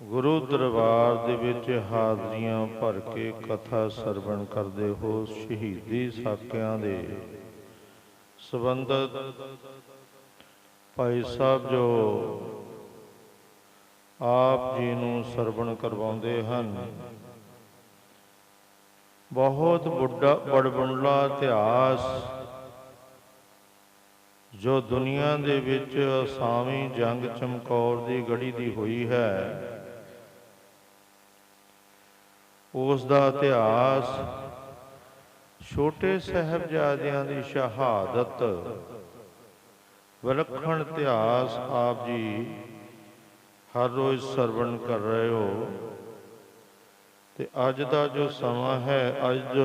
ਗੁਰੂ ਦਰਬਾਰ ਦੇ ਵਿੱਚ ਹਾਜ਼ਰੀਆਂ ਭਰ ਕੇ ਕਥਾ ਸਰਵਣ ਕਰਦੇ ਹੋ ਸ਼ਹੀਦੀ ਸਾਕਿਆਂ ਦੇ। ਸੰਬੰਧਤ ਭਾਈ ਸਾਹਿਬ ਜੋ ਆਪ ਜੀ ਨੂੰ ਸਰਵਣ ਕਰਵਾਉਂਦੇ ਹਨ, ਬਹੁਤ ਵੱਡਾ ਬੜਬੰਡਲਾ ਇਤਿਹਾਸ ਜੋ ਦੁਨੀਆ ਦੇ ਵਿੱਚ ਅਸਾਮੀ ਜੰਗ ਚਮਕੌਰ ਦੀ ਗੜੀ ਦੀ ਹੋਈ ਹੈ। ਉਸ ਦਾ ਇਤਿਹਾਸ ਛੋਟੇ ਸਹਿਬਜ਼ਾਦਿਆਂ ਦੀ ਸ਼ਹਾਦਤ ਵਿਲੱਖਣ ਇਤਿਹਾਸ ਆਪ ਜੀ ਹਰ ਰੋਜ਼ ਸਰਵਣ ਕਰ ਰਹੇ ਹੋ। ਤੇ ਅੱਜ ਦਾ ਜੋ ਸਮਾਂ ਹੈ, ਅੱਜ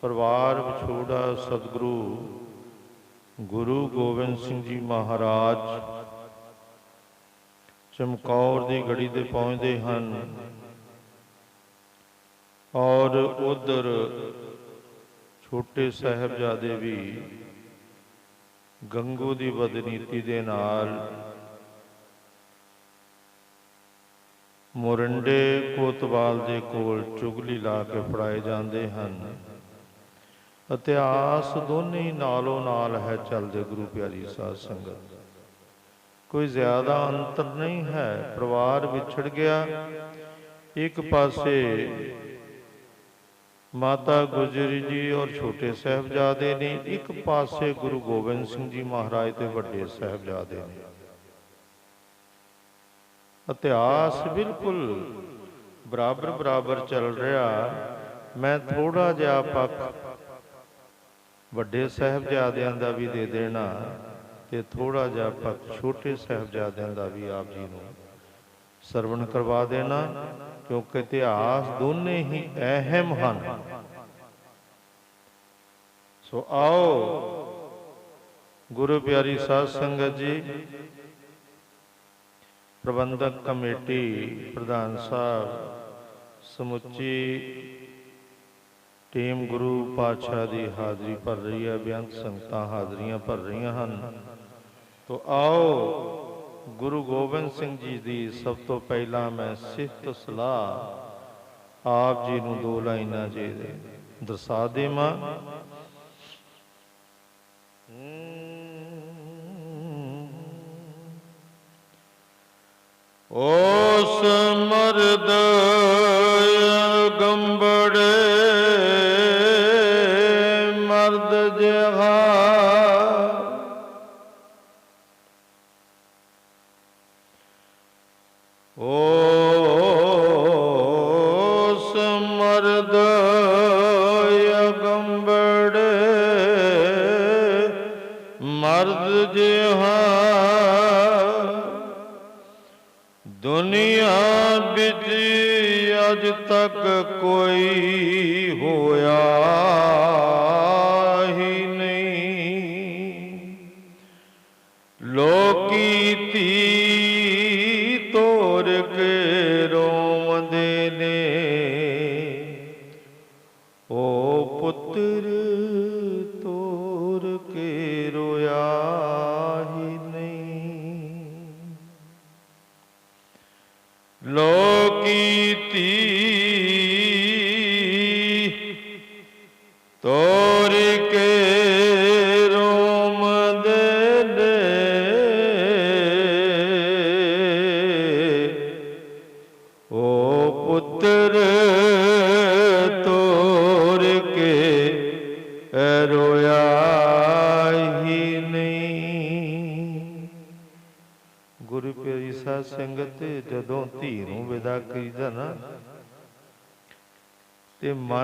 ਪਰਿਵਾਰ ਵਿਛੋੜਾ ਸਤਿਗੁਰੂ ਗੁਰੂ ਗੋਬਿੰਦ ਸਿੰਘ ਜੀ ਮਹਾਰਾਜ ਚਮਕੌਰ ਦੀ ਗੜੀ ਤੇ ਪਹੁੰਚਦੇ ਹਨ। ਔਰ ਉਧਰ ਛੋਟੇ ਸਾਹਿਬਜ਼ਾਦੇ ਵੀ ਗੰਗੂ ਦੀ ਬਦਨੀਤੀ ਦੇ ਨਾਲ ਮੁਰੰਡੇ ਕੋਤਵਾਲ ਦੇ ਕੋਲ ਚੁਗਲੀ ਲਾ ਕੇ ਫੜਾਏ ਜਾਂਦੇ ਹਨ। ਇਤਿਹਾਸ ਦੋਨੇ ਨਾਲੋਂ ਨਾਲ ਹੈ ਚੱਲਦੇ ਗੁਰੂ ਪਿਆਰੀ ਸਾਧ ਸੰਗਤ। ਕੋਈ ਜ਼ਿਆਦਾ ਅੰਤਰ ਨਹੀਂ ਹੈ, ਪਰਿਵਾਰ ਵਿਛੜ ਗਿਆ। ਇੱਕ ਪਾਸੇ ਮਾਤਾ ਗੁਜਰੀ ਜੀ ਔਰ ਛੋਟੇ ਸਾਹਿਬਜ਼ਾਦੇ ਨੇ ਇੱਕ ਪਾਸੇ ਗੁਰੂ ਗੋਬਿੰਦ ਸਿੰਘ ਜੀ ਮਹਾਰਾਜ ਤੇ ਵੱਡੇ ਸਾਹਿਬਜ਼ਾਦੇ ਨੇ। ਇਤਿਹਾਸ ਬਿਲਕੁਲ ਬਰਾਬਰ ਬਰਾਬਰ ਚੱਲ ਰਿਹਾ। ਮੈਂ ਥੋੜਾ ਜਿਹਾ ਪੱਖ ਵੱਡੇ ਸਾਹਿਬਜ਼ਾਦਿਆਂ ਦਾ ਵੀ ਦੇ ਦੇਣਾ ਤੇ ਥੋੜਾ ਜਿਹਾ ਪੱਖ ਛੋਟੇ ਸਾਹਿਬਜ਼ਾਦਿਆਂ ਦਾ ਵੀ ਆਪ ਜੀ ਨੂੰ ਸਰਵਣ ਕਰਵਾ ਦੇਣਾ। ਕਿਉਂਕਿ ਇਤਿਹਾਸ ਦੋਨੇ ਹੀ ਅਹਿਮ ਹਨ। ਸੋ ਆਓ, ਗੁਰੂ ਪਿਆਰੀ ਸਾਧ ਸੰਗਤ ਜੀ, ਪ੍ਰਬੰਧਕ ਕਮੇਟੀ ਪ੍ਰਧਾਨ ਸਾਹਿਬ, ਸਮੁੱਚੀ ਟੀਮ ਗੁਰੂ ਪਾਤਸ਼ਾਹ ਦੀ ਹਾਜ਼ਰੀ ਭਰ ਰਹੀ ਹੈ ਬੇਅੰਤ ਸੰਗਤਾਂ ਹਾਜ਼ਰੀਆਂ ਭਰ ਰਹੀਆਂ ਹਨ। ਤੋ ਆਓ ਗੁਰੂ ਗੋਬਿੰਦ ਸਿੰਘ ਜੀ ਦੀ ਸਭ ਤੋਂ ਪਹਿਲਾਂ ਮੈਂ ਸਿਫਤ ਸਲਾਹ ਆਪ ਜੀ ਨੂੰ ਦੋ ਲਾਈਨਾਂ ਜੀ ਦਰਸਾ ਦੇਵਾਂ। ਉਸ ਮਰਦ ਲੋਕੀ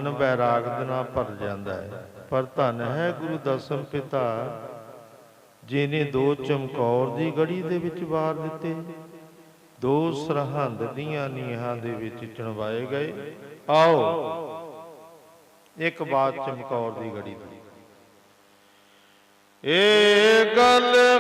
ਮਨ ਬੈਰਾਗ ਨਾਲ ਭਰ ਜਾਂਦਾ ਹੈ। ਪਰ ਧਨ ਹੈ ਗੁਰੂ ਦਸਮ ਪਿਤਾ ਜਿਨੇ ਦੋ ਚਮਕੌਰ ਦੀ ਗੜੀ ਦੇ ਵਿੱਚ ਵਾਰ ਦਿੱਤੇ, ਦੋ ਸਰਹੰਦ ਦੀਆਂ ਨੀਹਾਂ ਦੇ ਵਿੱਚ ਚਣਵਾਏ ਗਏ। ਆਓ, ਇੱਕ ਬਾਤ ਚਮਕੌਰ ਦੀ ਗੜੀ ਦੀ। ਇਹ ਗੱਲ ਹੈ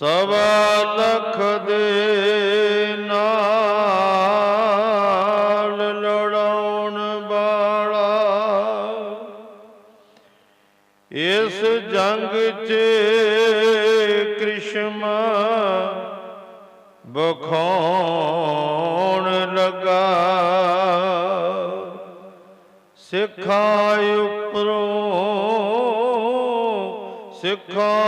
ਸਵਾ ਲਖ ਦੇ ਨਾਲ ਲੜਾਉਣ ਵਾਲਾ। ਇਸ ਜੰਗ 'ਚ ਕ੍ਰਿਸ਼ਮ ਬਖਾਉਣ ਲੱਗਾ। ਸਿੱਖਾਂ ਉਪਰੋਂ ਸਿੱਖਾਂ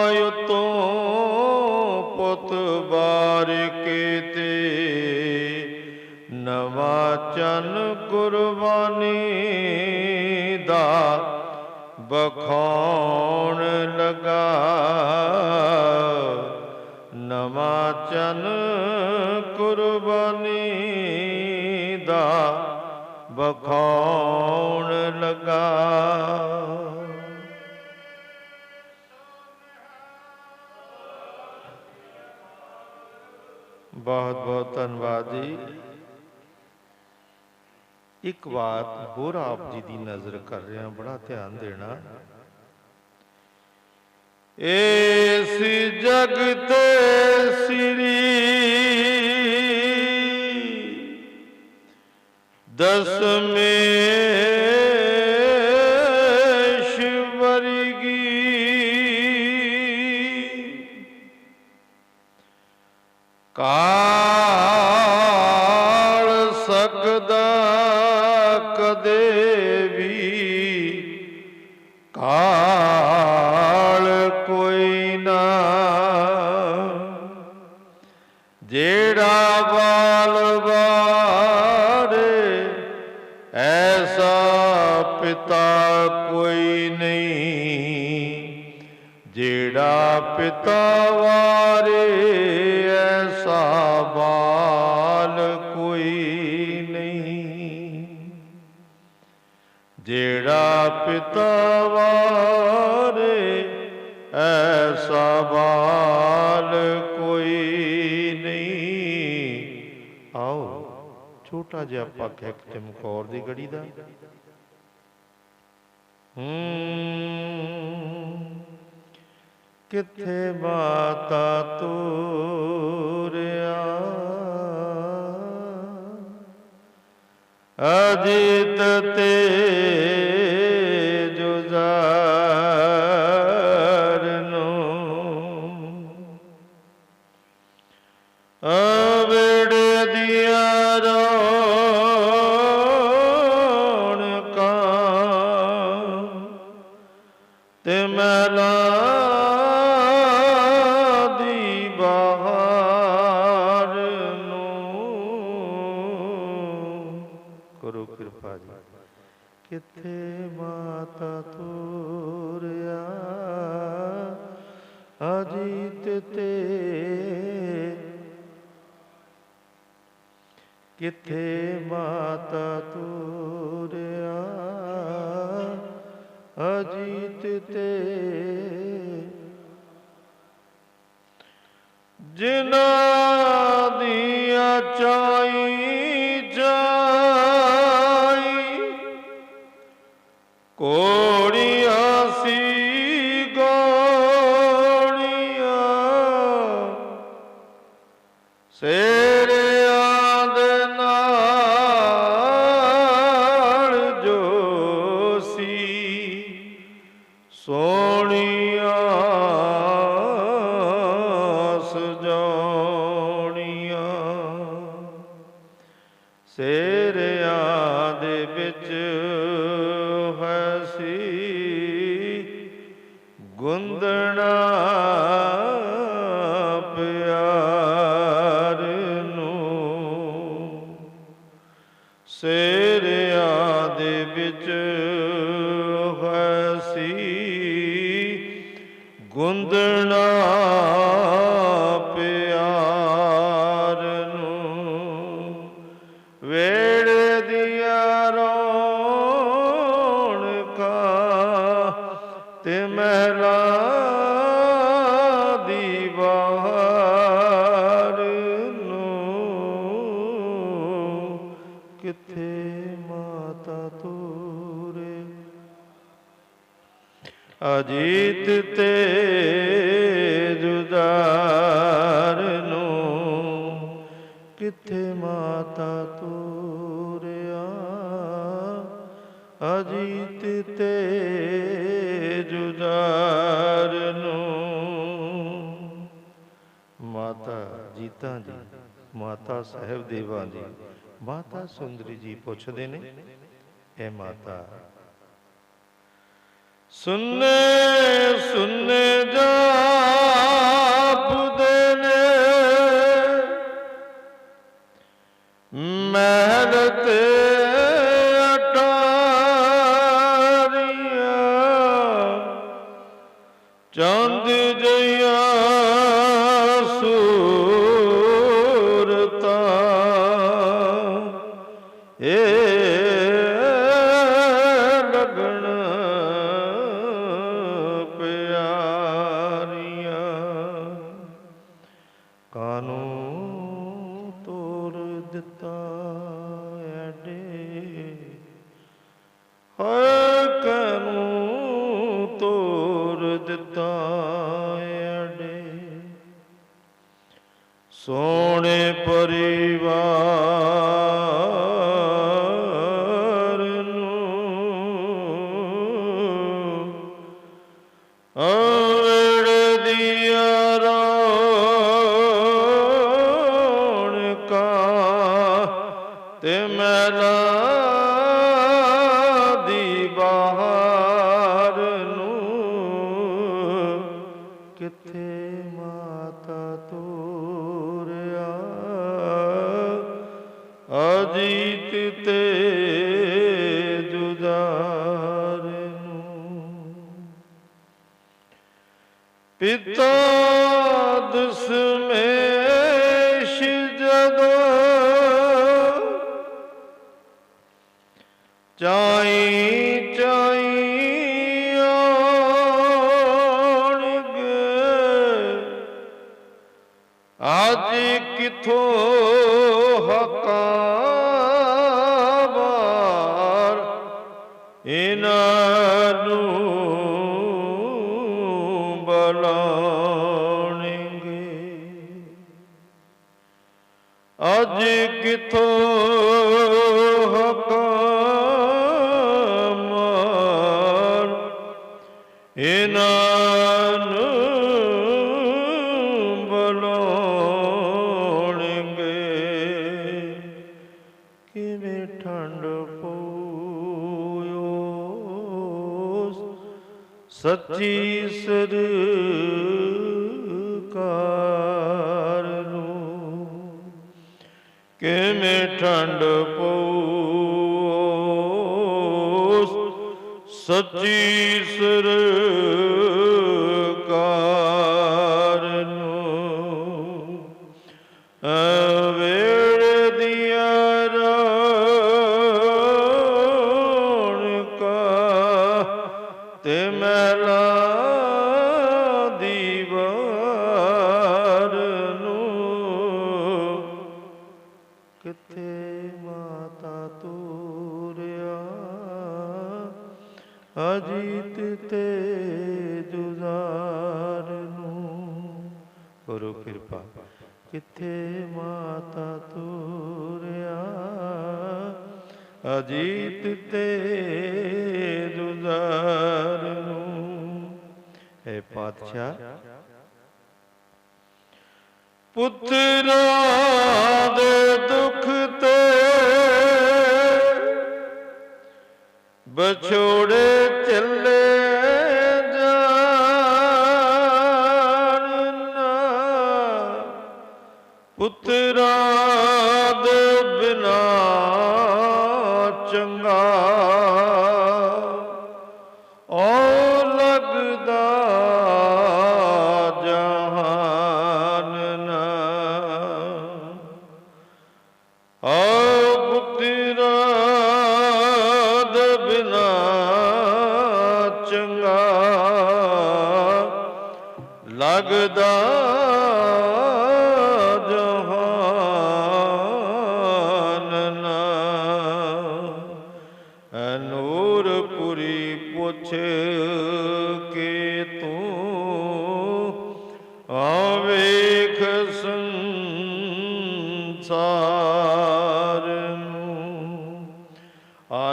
ਕੁਰਬਾਨੀ ਦਾ ਬਖਾਉਣ ਲਗਾ ਨਵਾਂ ਚੰਨ ਕੁਰਬਾਨੀ ਦਾ ਬਖਾਉਣ ਲਗਾ ਬਹੁਤ ਬਹੁਤ ਧੰਨਵਾਦ ਜੀ। ਇੱਕ ਬਾਤ ਹੋਰ ਆਪ ਜੀ ਦੀ ਨਜ਼ਰ ਕਰ ਰਿਹਾ, ਬੜਾ ਧਿਆਨ ਦੇਣਾ। ਇਸ ਜਗ ਤੇ ਸ੍ਰੀ ਦਸਵੇਂ ਜਿਹੜਾ ਬਾਲ ਵਾਰੇ ਐਸਾ ਪਿਤਾ ਕੋਈ ਨਹੀਂ। ਜਿਹੜਾ ਪਿਤਾ ਵਾਰੇ, ਐਸਾ ਬਾਲ ਕੋਈ ਨਹੀਂ। ਜਿਹੜਾ ਪਿਤਾ ਵਾਰੇ ਛੋਟਾ ਜਿਹਾ ਪੱਕ ਹੈ ਚਮਕੌਰ ਦੀ ਗੜੀ ਦਾ। ਹੂੰ ਕਿੱਥੇ ਮਾਤਾ ਤੋਰਿਆ? ਅਜੀਤ ਤੇ Oh. ਸ਼ਾਸਤਰੀ ਜੀ ਪੁੱਛਦੇ ਨੇ ਇਹ ਮਾਤਾ। ਸੁਨੇ ਸੁਨੇ ਜਾਪਦੇ ਨੇ। ਮਹਿਰਤ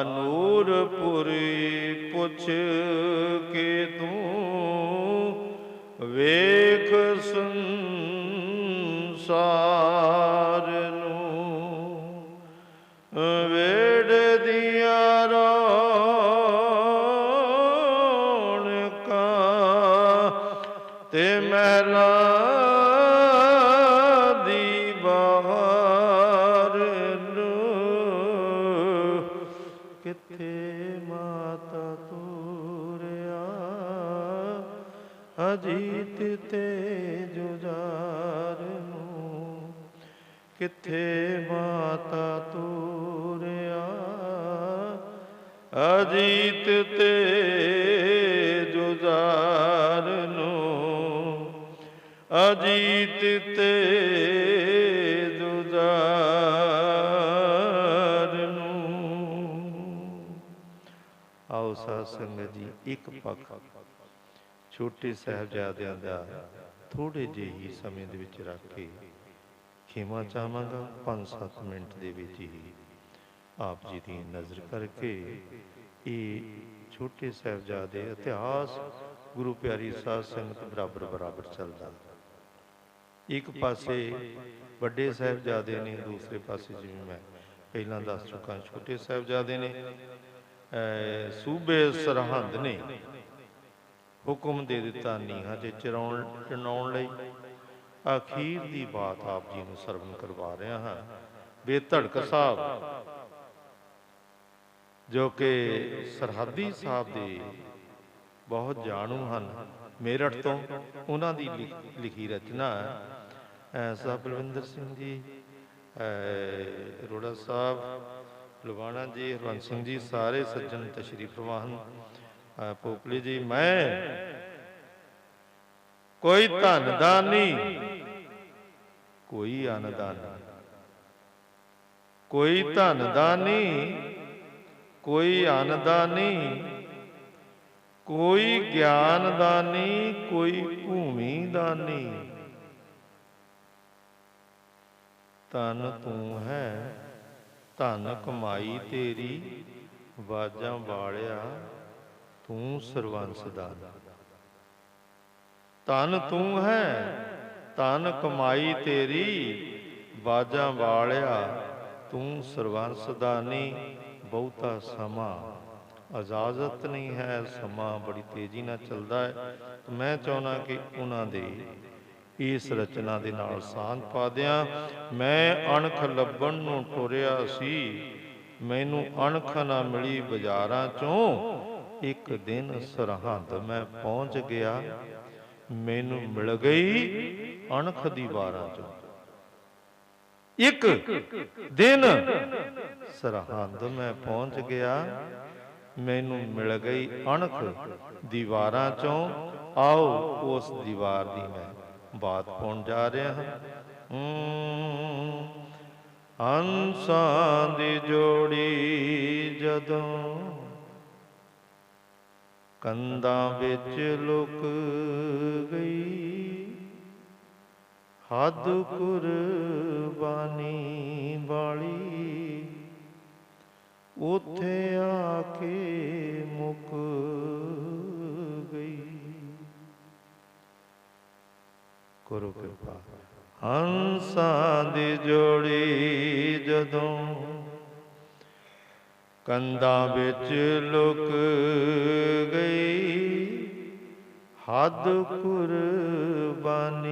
ਨੂਰਪੁਰੀ ਪੁੱਛ ਕੇ ਤੂੰ ਵੇਖ ਸੰਸਾਰ ਕਿੱਥੇ ਮਾਤਾ ਤੂਰਿਆ, ਅਜੀਤ ਤੇ ਜੁਝਾਰ ਨੂੰ। ਅਜੀਤ ਤੇ ਜੁਝਾਰ ਨੂੰ। ਆਓ ਸਾਧ ਸੰਗਤ ਜੀ, ਇੱਕ ਪੱਖ। ਛੋਟੇ ਸਾਹਿਬਜ਼ਾਦਿਆਂ ਦਾ ਥੋੜੇ ਜਿਹੇ ਹੀ ਸਮੇਂ ਦੇ ਵਿੱਚ ਰੱਖ ਕੇ ਖਿਮਾ ਚਾਹਾਂਗਾ 5-7 ਮਿੰਟ ਦੇ ਵਿੱਚ ਹੀ ਆਪ ਜੀ ਦੀ ਨਜ਼ਰ ਕਰਕੇ ਇਹ ਛੋਟੇ ਸਾਹਿਬਜ਼ਾਦੇ ਇਤਿਹਾਸ ਗੁਰੂ ਪਿਆਰੀ ਸਾਧ ਸੰਗਤ ਬਰਾਬਰ ਬਰਾਬਰ ਚੱਲਦਾ। ਇੱਕ ਪਾਸੇ ਵੱਡੇ ਸਾਹਿਬਜ਼ਾਦੇ ਨੇ, ਦੂਸਰੇ ਪਾਸੇ ਜਿਵੇਂ ਮੈਂ ਪਹਿਲਾਂ ਦੱਸ ਚੁੱਕਾ, ਛੋਟੇ ਸਾਹਿਬਜ਼ਾਦੇ ਨੇ ਸੂਬੇ ਸਰਹੰਦ ਨੇ ਹੁਕਮ ਦੇ ਦਿੱਤਾ ਨੀਹਾਂ 'ਤੇ ਚਰਾਉਣ, ਚਣਾਉਣ ਲਈ। ਅਖੀਰ ਦੀ ਬਾਤ ਆਪ ਜੀ ਨੂੰ ਸਰਵਨ ਕਰਵਾ ਰਿਹਾ ਹਾਂ। ਬੇਧੜਕ ਸਾਹਿਬ, ਜੋ ਕਿ ਸਰਹੱਦੀ ਸਾਹਿਬ ਦੇ ਬਹੁਤ ਜਾਣੂ ਹਨ, ਮੇਰਠ ਤੋਂ ਉਹਨਾਂ ਦੀ ਲਿਖੀ ਰਚਨਾ ਹੈ। ਸਾਹਿਬ ਬਲਵਿੰਦਰ ਸਿੰਘ ਜੀ ਅਹ ਅਰੋੜਾ ਸਾਹਿਬ, ਲੁਬਾਣਾ ਜੀ ਹਰਵੰਤ ਸਿੰਘ ਜੀ, ਸਾਰੇ ਸੱਜਣ ਤਸ਼ਰੀਫ ਫਰਮਾਨ ਅਹ ਪੋਪਲੀ ਜੀ, ਮੈਂ ਕੋਈ ਧਨ ਦਾਨੀ ਕੋਈ ਅਨਦਾਨੀ ਕੋਈ ਧਨ ਦਾਨੀ ਕੋਈ ਅਨਦਾਨੀ ਕੋਈ ਗਿਆਨ ਦਾਨੀ ਕੋਈ ਭੂਮੀ ਦਾਨੀ ਧਨ ਤੂੰ ਹੈ, ਧਨ ਕਮਾਈ ਤੇਰੀ ਬਾਜਾਂ ਵਾਲਿਆ ਤੂੰ ਸਰਵੰਸ ਦਾ ਧਨ ਤੂੰ ਹੈ ਤਨ ਕਮਾਈ ਤੇਰੀ, ਬਾਜਾਂ ਵਾਲਿਆ, ਤੂੰ ਸਰਵੰਸ ਦਾਨੀ, ਬਹੁਤਾ ਸਮਾਂ। ਇਜਾਜ਼ਤ ਨਹੀਂ ਹੈ, ਸਮਾਂ ਬੜੀ ਤੇਜ਼ੀ ਨਾਲ ਚੱਲਦਾ ਹੈ। ਮੈਂ ਚਾਹੁੰਦਾ ਕਿ ਉਹਨਾਂ ਦੇ ਇਸ ਰਚਨਾ ਦੇ ਨਾਲ ਸਾਂਝ ਪਾ ਦਿਆਂ। ਮੈਂ ਅਣਖ ਲੱਭਣ ਨੂੰ ਟੁਰਿਆ ਸੀ। ਮੈਨੂੰ ਅਣਖ ਨਾ ਮਿਲੀ ਬਾਜ਼ਾਰਾਂ ਚੋਂ। ਇੱਕ ਦਿਨ ਸਰਹੰਦ ਮੈਂ ਪਹੁੰਚ ਗਿਆ। ਮੈਨੂੰ ਮਿਲ ਗਈ। ਅਣਖ ਦੀ ਵਾਰਾਂ ਚੋਂ। ਇੱਕ ਦਿਨ ਸਰਹੰਦ ਮੈਂ ਪਹੁੰਚ ਗਿਆ। ਮੈਨੂੰ ਮਿਲ ਗਈ ਅਣਖ ਦੀਵਾਰਾਂ ਚੋਂ। ਆਓ ਉਸ ਦੀਵਾਰ ਦੀ ਮੈਂ ਬਾਤ ਪਾਉਣ ਜਾ ਰਿਹਾ ਹਾਂ। ਹਮ, ਹੰਸਾਂ ਦੀ ਜੋੜੀ ਜਦੋਂ ਕੰਧਾਂ ਵਿੱਚ ਲੁਕ ਗਈ। ਹੱਦ ਕੁਰਬਾਨੀ ਵਾਲੀ, ਉਥੇ ਆ ਕੇ ਮੁੱਕ ਗਈ। ਕਰੋ ਕਿਰਪਾ। ਹੰਸਾਂ ਦੀ ਜੋੜੀ ਜਦੋਂ ਕੰਧਾਂ ਵਿੱਚ ਲੁਕ ਗਈ ਹੱਦ ਕੁਰਬਾਨੀ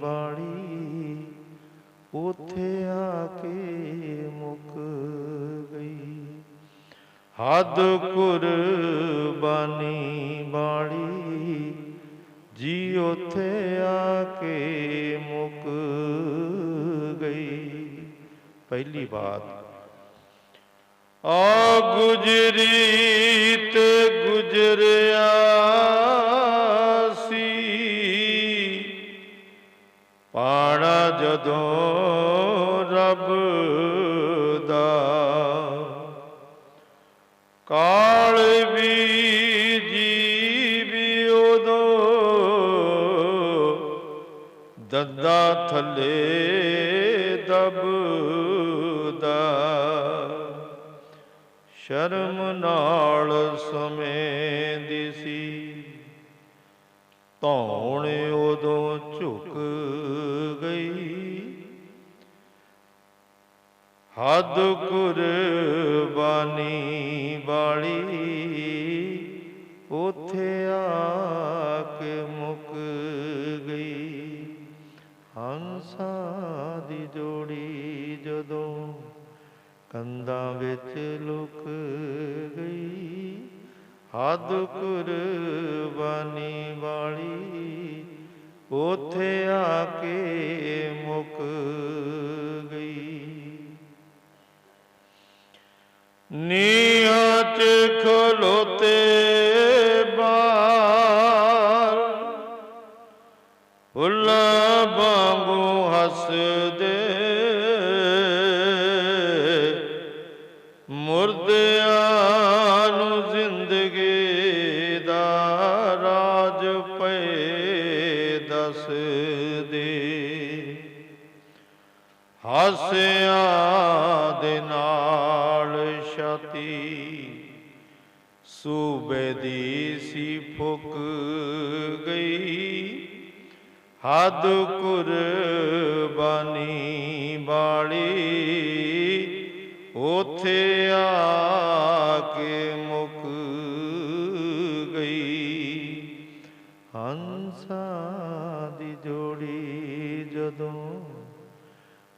ਬਾੜੀ ਉਥੇ ਆ ਕੇ ਮੁੱਕ ਗਈ। ਹੱਦ ਕੁਰਬਾਨੀ ਬਾੜੀ ਜੀ ਉਥੇ ਆ ਕੇ ਮੁੱਕ ਗਈ। ਪਹਿਲੀ ਬਾਤ, ਆ ਗੁਜਰੀ ਤੇ ਗੁਜਰਿਆ ਪਾਣਾ ਜਦੋਂ ਰੱਬ ਦਾ। ਕਾਲ ਵੀ ਜੀਵ ਉਦੋਂ ਦੰਦਾ ਥੱਲੇ ਦਬਦਾ। ਸ਼ਰਮ ਨਾਲ ਸਮੇਂਦੀ ਸੀ, ਧੌਣ ਹੱਦ ਕੁਰਬਾਨੀ ਵਾਲੀ, ਉਥੇ ਆ ਕੇ ਮੁੱਕ ਗਈ। ਹੰਸਾਂ ਦੀ ਜੋੜੀ ਜਦੋਂ ਕੰਧਾਂ ਵਿੱਚ ਲੁਕ ਗਈ, ਹੱਦ ਕੁਰਬਾਨੀ ਵਾਲੀ, ਉਥੇ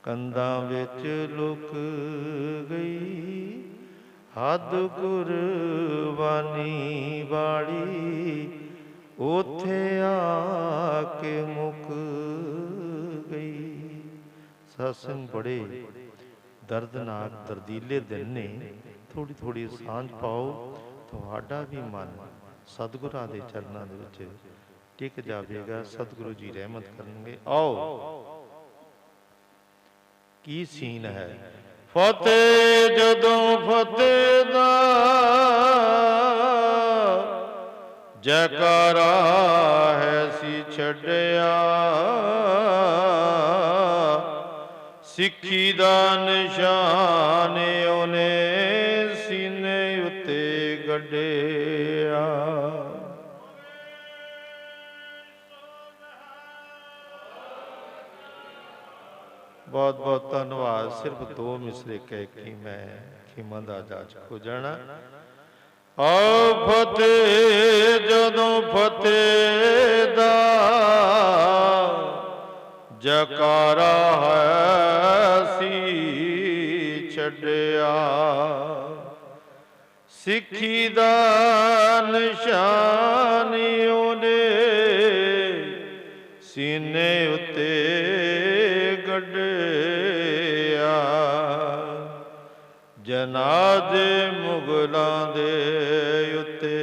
ਕੰਧਾਂ ਵਿੱਚ ਲੁਕ ਗਈ। ਹੱਦ ਕੁਰਬਾਨੀ ਵਾਲੀ ਉਥੇ ਆ ਕੇ ਮੁੱਕ ਗਈ। ਸਤਸੰਗ ਬੜੇ ਦਰਦਨਾਕ ਦਰਦੀਲੇ ਦਿਨ ਨੇ। ਥੋੜੀ ਥੋੜੀ ਸਾਂਝ ਪਾਓ, ਤੁਹਾਡਾ ਵੀ ਮਨ ਸਤਿਗੁਰਾਂ ਦੇ ਚਰਨਾਂ ਦੇ ਵਿੱਚ ਟਿਕ ਜਾਵੇਗਾ। ਸਤਿਗੁਰੂ ਜੀ ਰਹਿਮਤ ਕਰਨਗੇ। ਆਓ। ਕੀ ਸੀਨ ਹੈ? ਫਤਿਹ ਜਦੋਂ ਫਤਿਹ ਦਾ ਜੈਕਾਰਾ ਹੈ ਸੀ ਛੱਡਿਆ ਸਿੱਖੀ ਦਾ ਨਿਸ਼ਾਨ ਉਹਨੇ ਸੀਨੇ ਉੱਤੇ ਗੱਡਿਆ। ਬਹੁਤ ਬਹੁਤ ਧੰਨਵਾਦ। ਸਿਰਫ ਦੋ ਮਿਸਰੇ ਕਹਿ ਕੇ ਮੈਂ ਖਿਮਾ ਦਾ ਜਾਚ ਹੋ ਜਾਣਾ। ਆ ਫਤਿਹ, ਜਦੋਂ ਫਤਿਹ ਦਾ ਜਕਾਰਾ ਹੈ ਸੀ ਛੱਡਿਆ। ਸਿੱਖੀ ਦਾ ਨਿਸ਼ਾਨ ਉਹਨੇ ਸੀਨੇ ਉੱਤੇ ਜਨਾਜ਼ੇ ਮੁਗਲਾਂ ਦੇ ਉੱਤੇ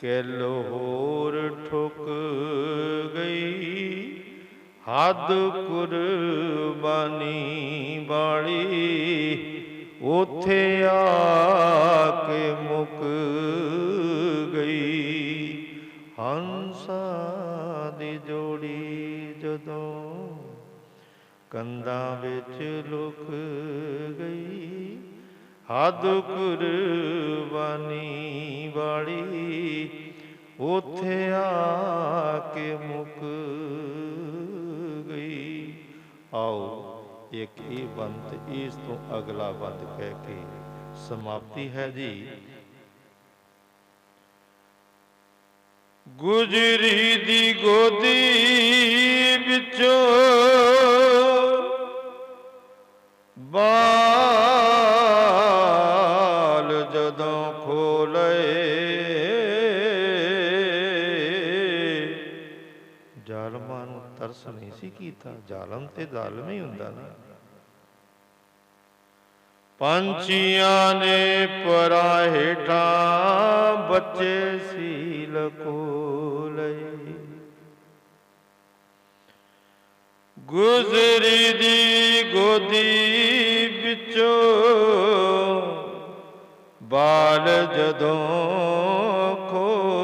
ਕਿਲ ਹੋਰ ਠੁਕ ਗਈ। ਹੱਦ ਕੁਰਬਾਨੀ ਵਾਲੀ ਉਥੇ ਆ ਕੇ ਮੁੱਕ ਗਈ। ਹੰਸਾਂ ਦੀ ਜੋੜੀ ਜਦੋਂ ਕੰਧਾਂ ਵਿੱਚ ਹੱਦ ਕੁਰਬਾਨੀ ਵਾਲੀ, ਉਥੇ ਆ ਕੇ ਮੁੱਕ ਗਈ। ਆਓ, ਇੱਕ ਇਹ ਬੰਤ ਇਸ ਤੋਂ ਅਗਲਾ ਬੰਤ ਕਹਿ ਕੇ ਸਮਾਪਤੀ ਹੈ ਜੀ। ਗੁਜਰੀ ਦੀ ਗੋਦੀ ਵਿੱਚੋਂ ਬਾਲ ਜਦੋਂ ਖੋਲੇ ਜ਼ਾਲਮਾਂ ਨੂੰ ਤਰਸ ਨਹੀਂ ਸੀ ਕੀਤਾ ਜ਼ਾਲਮ ਤੇ ਜ਼ਾਲਮ ਹੀ ਹੁੰਦਾ ਨਾ ਪੰਛੀਆਂ ਨੇ ਪਰਾਂ ਹੇਠਾਂ ਬੱਚੇ ਸੀ ਲਕੋਲੇ ਗੁਜ਼ਰੀ ਦੀ ਗੋਦੀ ਵਿੱਚੋਂ ਬਾਲ ਜਦੋਂ ਖੋਲੇ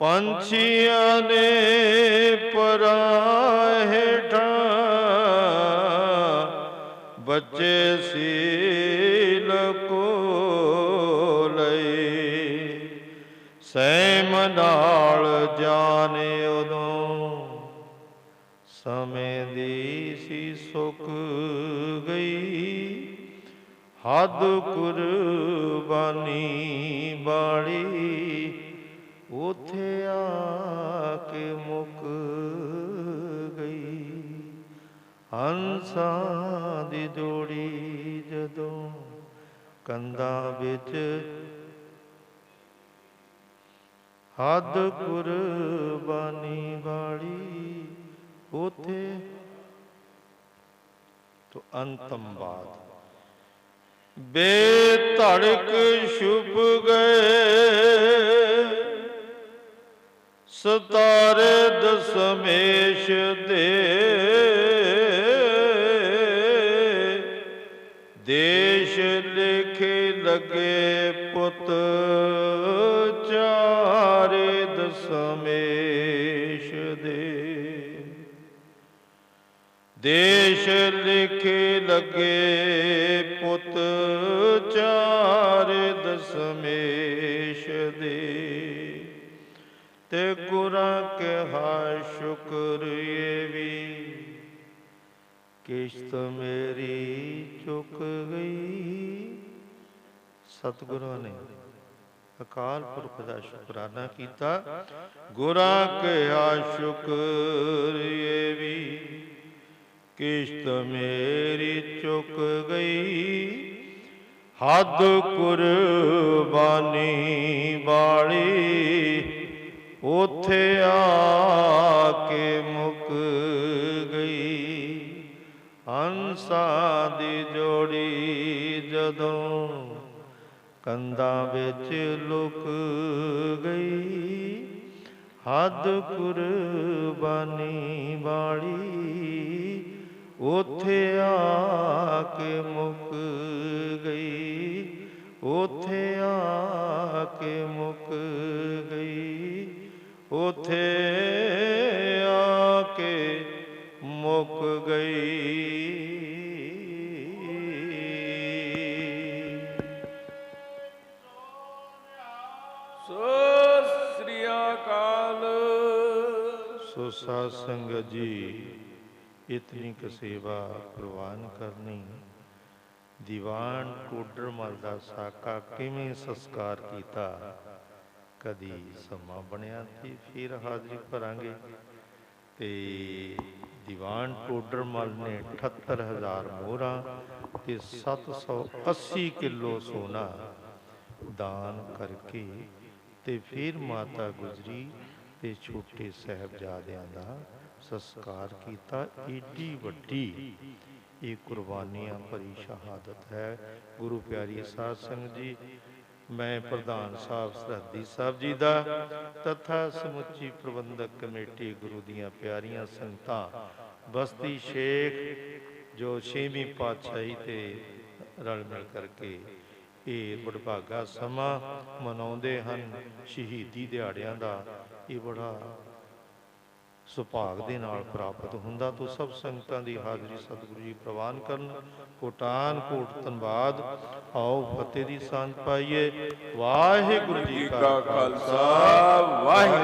ਪੰਛੀਆਂ ਨੇ ਸਮੇ ਦੀ ਸੀ ਸੁੱਕ ਗਈ। ਹੱਦ ਕੁਰਬਾਨੀ ਬਾੜੀ ਉਥੇ ਆ ਕੇ ਮੁੱਕ ਗਈ। ਹੰਸਾਂ ਦੀ ਜੋੜੀ ਜਦੋਂ ਕੰਧਾਂ ਵਿੱਚ ਹੱਦ ਕੁਰਬਾਨੀ ਵਾਲੀ ਉਥੇ ਤੋ ਅੰਤਮ ਬਾਤ। ਬੇਧੜਕ ਛੁਪ ਗਏ, ਸਤਾਰੇ ਦਸਮੇਸ਼ ਦੇ। ਦੇਸ਼ ਲਿਖੇ ਲਗੇ ਪੁੱਤ ਚਾਰੇ ਦਸਮੇ ਦੇਸ਼ ਲਿਖੇ ਲੱਗੇ ਪੁੱਤ ਚਾਰੇ ਦਸਮੇਸ਼ ਦੇ। ਤੇ ਗੁਰਾਂ ਕਹਾ, ਸ਼ੁਕਰ ਇਹ ਵੀ ਕਿਸ਼ਤ ਮੇਰੀ ਚੁੱਕ ਗਈ। ਸਤਿਗੁਰਾਂ ਨੇ ਅਕਾਲ ਪੁਰਖ ਦਾ ਸ਼ੁਕਰਾਨਾ ਕੀਤਾ। ਗੁਰਾਂ ਕਿਹਾ, ਸ਼ੁਕਰ ਇਹ ਵੀ ਕਿਸ਼ਤ ਮੇਰੀ ਚੁੱਕ ਗਈ। ਹੱਦ ਕੁਰਬਾਨੀ ਵਾਲੀ ਉਥੇ ਆ ਕੇ ਮੁੱਕ ਗਈ। ਹੰਸਾਂ ਦੀ ਜੋੜੀ ਜਦੋਂ ਕੰਧਾਂ ਵਿੱਚ ਲੁਕ ਗਈ। ਹੱਦ ਕੁਰਬਾਨੀ ਵਾਲੀ ਉਥੇ ਆ ਕੇ ਮੁੱਕ ਗਈ। ਉਥੇ ਆ ਕੇ ਮੁੱਕ ਗਈ। ਉਥੇ ਆ ਕੇ ਮੁੱਕ ਗਈ। ਸੋ ਸ੍ਰੀ ਅਕਾਲ। ਸੋ ਸਾਧ ਸੰਗਤ ਜੀ। ਇਤਨੀ ਕ ਸੇਵਾ ਪ੍ਰਵਾਨ ਕਰਨੀ। ਦੀਵਾਨ ਕੋਡਰ ਮਲ ਦਾ ਸਾਕਾ ਕਿਵੇਂ ਸੰਸਕਾਰ ਕੀਤਾ? ਕਦੀ ਸਮਾਂ ਬਣਿਆ ਤੇ ਫਿਰ ਹਾਜ਼ਰੀ ਭਰਾਂਗੇ। ਤੇ ਦੀਵਾਨ ਟੋਡਰ ਮਲ ਨੇ 78000 ਮੋਹਰਾਂ ਤੇ 780 ਕਿਲੋ ਸੋਨਾ ਦਾਨ ਕਰਕੇ ਤੇ ਫਿਰ ਮਾਤਾ ਗੁਜਰੀ ਤੇ ਛੋਟੇ ਸਾਹਿਬਜ਼ਾਦਿਆਂ ਦਾ ਸੰਸਕਾਰ ਕੀਤਾ। ਏਡੀ ਵੱਡੀ ਇਹ ਕੁਰਬਾਨੀਆਂ ਭਰੀ ਸ਼ਹਾਦਤ ਹੈ। ਗੁਰੂ ਪਿਆਰੀ ਸਾਧ ਸੰਗਤ ਜੀ, ਮੈਂ ਪ੍ਰਧਾਨ ਸਾਹਿਬ, ਸਰਹੱਦੀ ਸਾਹਿਬ ਜੀ ਦਾ ਤਥਾ ਸਮੁੱਚੀ ਪ੍ਰਬੰਧਕ ਕਮੇਟੀ ਗੁਰੂ ਦੀਆਂ ਪਿਆਰੀਆਂ ਸੰਗਤਾਂ, ਬਸਤੀ ਸ਼ੇਖ ਜੋ ਛੇਵੀਂ ਪਾਤਸ਼ਾਹੀ ਤੇ ਰਲ ਮਿਲ ਕਰਕੇ ਇਹ ਬੜਭਾਗਾ ਸਮਾਂ ਮਨਾਉਂਦੇ ਹਨ, ਸ਼ਹੀਦੀ ਦਿਹਾੜਿਆਂ ਦਾ ਇਹ ਬੜਾ ਸੁਭਾਗ ਦੇ ਨਾਲ ਪ੍ਰਾਪਤ ਹੁੰਦਾ ਤੋਂ ਸਭ ਸੰਗਤਾਂ ਦੀ ਹਾਜ਼ਰੀ ਸਤਿਗੁਰੂ ਜੀ ਪ੍ਰਵਾਨ ਕਰਨ। ਕੋਟਾਨ ਕੋਟ ਧੰਨਵਾਦ। ਆਓ ਫਤਿਹ ਦੀ ਸਾਂਝ ਪਾਈਏ। ਵਾਹਿਗੁਰੂ ਜੀ ਕਾ ਖਾਲਸਾ। ਵਾਹਿਗੁਰੂ